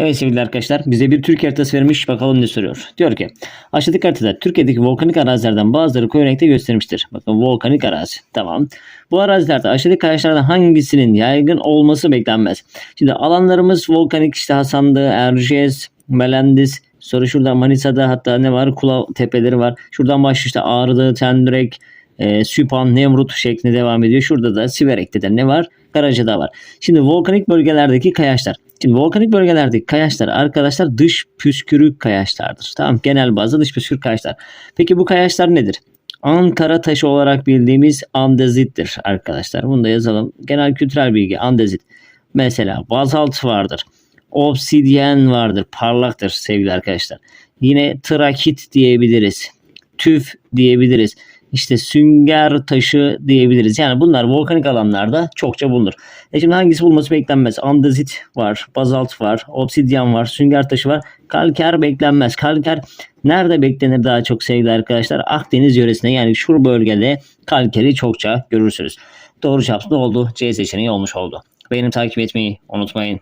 Evet sevgili arkadaşlar bize bir Türkiye haritası vermiş bakalım ne soruyor. Diyor ki aşağıdaki haritada Türkiye'deki volkanik arazilerden bazıları koyu renkte göstermiştir. Bakın volkanik arazi tamam. Bu arazilerde aşağıdaki kayaçlardan hangisinin yaygın olması beklenmez. Şimdi alanlarımız volkanik işte Hasanlı, Erciyes, Melendis, sonra şurada Manisa'da hatta ne var Kula tepeleri var. Şuradan başlıyor işte Ağrılı, Tendürek, e, Süphan, Nemrut şeklinde devam ediyor. Şurada da Siverek'te de ne var? Karaca'da var. Şimdi volkanik bölgelerdeki kayaçlar. Şimdi volkanik bölgelerdeki kayaçlar arkadaşlar dış püskürük kayaçlardır. Tamam genel bazda dış püskürük kayaçlar. Peki bu kayaçlar nedir? Ankara taşı olarak bildiğimiz andezittir arkadaşlar. Bunu da yazalım. Genel kültürel bilgi andezit. Mesela bazalt vardır. Obsidyen vardır. Parlaktır sevgili arkadaşlar. Yine trakit diyebiliriz. Tüf diyebiliriz. İşte sünger taşı diyebiliriz. Yani bunlar volkanik alanlarda çokça bulunur. E şimdi hangisi bulması beklenmez? Andezit var, bazalt var, obsidyen var, sünger taşı var. Kalker beklenmez. Kalker nerede beklenir daha çok sevgili arkadaşlar? Akdeniz yöresinde yani şu bölgede kalkeri çokça görürsünüz. Doğru cevap ne oldu? C seçeneği olmuş oldu. Beğenip takip etmeyi unutmayın.